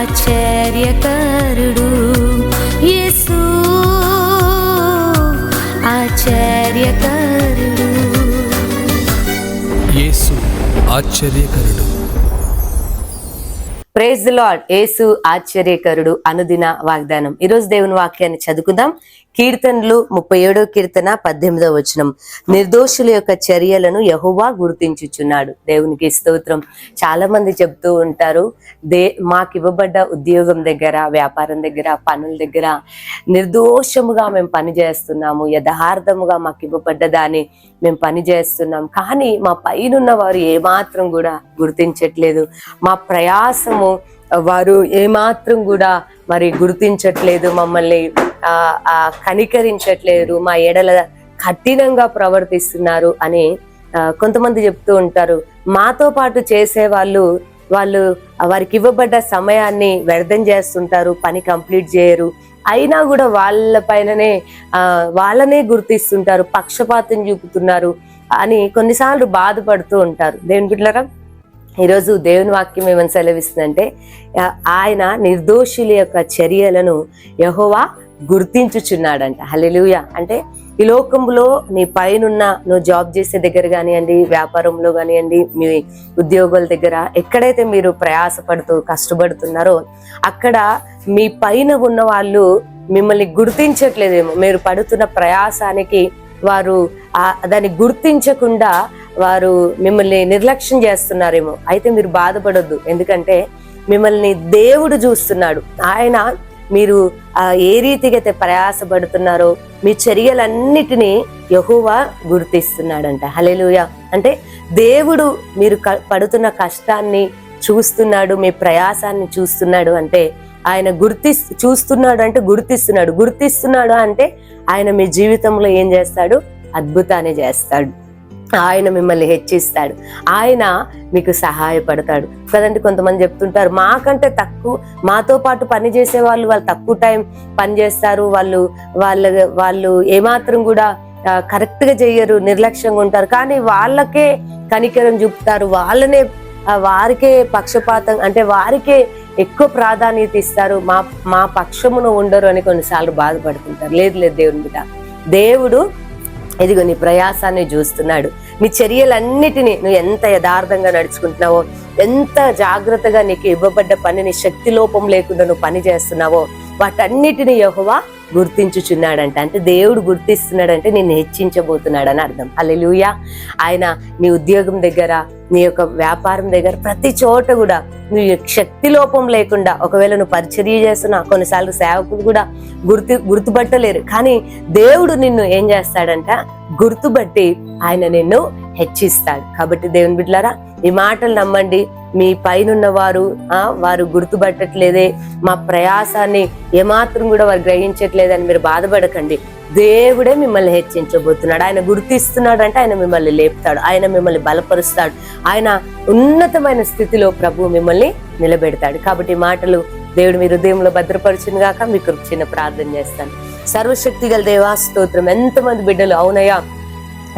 ఆశ్చర్యకరుడు యేసు. ఆశ్చర్యకరుడు. యేసు ఆశ్చర్యకరుడు. Praise lord. యేసు ఆశ్చర్యకరుడు అనుదిన వాగ్దానం. ఈరోజు దేవుని వాక్యాన్ని చదువుకుందాం. కీర్తనలు ముప్పై ఏడో కీర్తన పద్దెనిమిదో వచనం. నిర్దోషుల యొక్క చర్యలను యహోవా గుర్తించుచున్నాడు. దేవునికి స్తోత్రం. చాలా మంది చెప్తూ ఉంటారు దే మాకు ఇవ్వబడ్డ ఉద్యోగం దగ్గర వ్యాపారం దగ్గర పనుల దగ్గర నిర్దోషముగా మేము పని చేస్తున్నాము. యథార్థముగా మాకు ఇవ్వబడ్డ దాన్ని మేము పని చేస్తున్నాం. కానీ మా పైనున్న వారు ఏమాత్రం కూడా గుర్తించట్లేదు. మా ప్రయాసము వారు ఏమాత్రం కూడా మరి గుర్తించట్లేదు మమ్మల్ని. కనికరించట్లేదు మా ఎడల కఠినంగా ప్రవర్తిస్తున్నారు అని కొంతమంది చెప్తూ ఉంటారు. మాతో పాటు చేసే వాళ్ళు వాళ్ళు వారికి ఇవ్వబడ్డ సమయాన్ని వ్యర్థం చేస్తుంటారు పని కంప్లీట్ చేయరు. అయినా కూడా వాళ్ళ పైననే ఆ, వాళ్ళనే గుర్తిస్తుంటారు పక్షపాతం చూపుతున్నారు అని కొన్నిసార్లు బాధపడుతూ ఉంటారు. దేవుని బిడ్డలారా ఈరోజు దేవుని వాక్యం ఏమని సెలవిస్తుందంటే ఆయన నిర్దోషుల యొక్క చర్యలను యహోవా గుర్తించుచున్నాడంట. హలెలుయ అంటే ఈ లోకంలో నీ పైనున్న నువ్వు జాబ్ చేసే దగ్గర కానివ్వండి వ్యాపారంలో కానివ్వండి మీ ఉద్యోగుల దగ్గర ఎక్కడైతే మీరు ప్రయాసపడుతూ కష్టపడుతున్నారో అక్కడ మీ పైన ఉన్న వాళ్ళు మిమ్మల్ని గుర్తించట్లేదేమో. మీరు పడుతున్న ప్రయాసానికి వారు దాన్ని గుర్తించకుండా వారు మిమ్మల్ని నిర్లక్ష్యం చేస్తున్నారేమో. అయితే మీరు బాధపడొద్దు. ఎందుకంటే మిమ్మల్ని దేవుడు చూస్తున్నాడు. ఆయన మీరు ఏ రీతిగా అయితే ప్రయాసపడుతున్నారో మీ చర్యలన్నిటినీ యహువా గుర్తిస్తున్నాడంట. హలెలుయ అంటే దేవుడు మీరు క- పడుతున్న కష్టాన్ని చూస్తున్నాడు మీ ప్రయాసాన్ని చూస్తున్నాడు అంటే ఆయన గుర్తి చూస్తున్నాడు అంటే గుర్తిస్తున్నాడు. గుర్తిస్తున్నాడు అంటే ఆయన మీ జీవితంలో ఏం చేస్తాడు? అద్భుతాన్ని చేస్తాడు. ఆయన మిమ్మల్ని హెచ్చిస్తాడు. ఆయన మీకు సహాయపడతాడు. కదండి కొంతమంది చెప్తుంటారు మాకంటే తక్కువ మాతో పాటు పని చేసే వాళ్ళు వాళ్ళు తక్కువ టైం పని చేస్తారు. వాళ్ళు వాళ్ళ వాళ్ళు ఏమాత్రం కూడా కరెక్ట్గా చెయ్యరు నిర్లక్ష్యంగా ఉంటారు. కానీ వాళ్ళకే కనికరం చూపుతారు. వాళ్ళనే వారికే పక్షపాతం అంటే వారికే ఎక్కువ ప్రాధాన్యత ఇస్తారు. మా మా పక్షమును ఉండరు అని కొన్నిసార్లు బాధపడుతుంటారు. లేదు లేదు దేవుని బిడ్డ. దేవుడు ఇదిగో నీ ప్రయాసాన్ని చూస్తున్నాడు. నీ చర్యలన్నిటినీ నువ్వు ఎంత యథార్థంగా నడుచుకుంటున్నావో ఎంత జాగ్రత్తగా నీకు ఇవ్వబడ్డ పనిని శక్తి లోపం లేకుండా నువ్వు పని చేస్తున్నావో వాటన్నిటిని యెహోవా గుర్తించుచున్నాడంట. అంటే దేవుడు గుర్తిస్తున్నాడంటే నిన్ను హెచ్చించబోతున్నాడు అని అర్థం. అల్లెలుయా ఆయన నీ ఉద్యోగం దగ్గర నీ యొక్క వ్యాపారం దగ్గర ప్రతి చోట కూడా నువ్వు శక్తి లోపం లేకుండా ఒకవేళ నువ్వు పరిచర్య చేస్తున్నా కొన్నిసార్లు సేవకులు కూడా గుర్తు గుర్తుపట్టలేరు. కానీ దేవుడు నిన్ను ఏం చేస్తాడంట? గుర్తుపట్టి ఆయన నిన్ను హెచ్చిస్తాడు. కాబట్టి దేవుని బిడ్డలారా ఈ మాటలు నమ్మండి. మీ పైనున్న వారు ఆ వారు గుర్తుపట్టట్లేదే. మా ప్రయాసాన్ని ఏమాత్రం కూడా వారు గ్రహించట్లేదని మీరు బాధపడకండి. దేవుడే మిమ్మల్ని హెచ్చించబోతున్నాడు. ఆయన గుర్తిస్తున్నాడు అంటే ఆయన మిమ్మల్ని లేపుతాడు. ఆయన మిమ్మల్ని బలపరుస్తాడు. ఆయన ఉన్నతమైన స్థితిలో ప్రభు మిమ్మల్ని నిలబెడతాడు. కాబట్టి ఈ మాటలు దేవుడు మీ హృదయంలో భద్రపరిచిన గాక మీకు చిన్న ప్రార్థన చేస్తాను. సర్వశక్తి గల దేవా స్తోత్రం. ఎంతమంది బిడ్డలు అవునయ్యా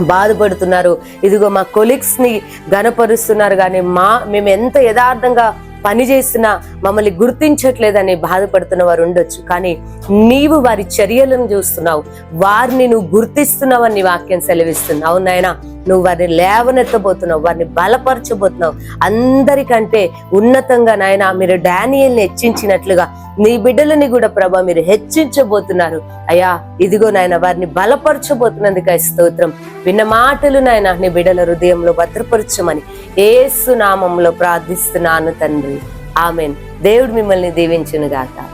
బాధపడుతున్నారు. ఇదిగో మా కొలీగ్స్ని గనపరుస్తున్నారు కానీ మా మేము ఎంత యథార్థంగా పని చేస్తున్నా మమ్మల్ని గుర్తించట్లేదని బాధపడుతున్న వారు ఉండొచ్చు. కానీ నీవు వారి చర్యలను చూస్తున్నావు. వారిని నువ్వు గుర్తిస్తున్నావని వాక్యం సెలవిస్తుంది. అవునాయనా నువ్వు వారిని లేవనెత్తబోతున్నావు వారిని బలపరచబోతున్నావు. అందరికంటే ఉన్నతంగా నాయన మీరు డానియల్ని హెచ్చించినట్లుగా నీ బిడ్డలని కూడా ప్రభా మీరు హెచ్చించబోతున్నారు. అయ్యా ఇదిగో నాయన వారిని బలపరచబోతున్నందుకు స్తోత్రం. విన్న మాటలు నాయన నీ బిడ్డల హృదయంలో భద్రపరచమని ఏసు నామంలో ప్రార్థిస్తున్నాను తండ్రి. ఆమెన్. దేవుడు మిమ్మల్ని దీవించును గాక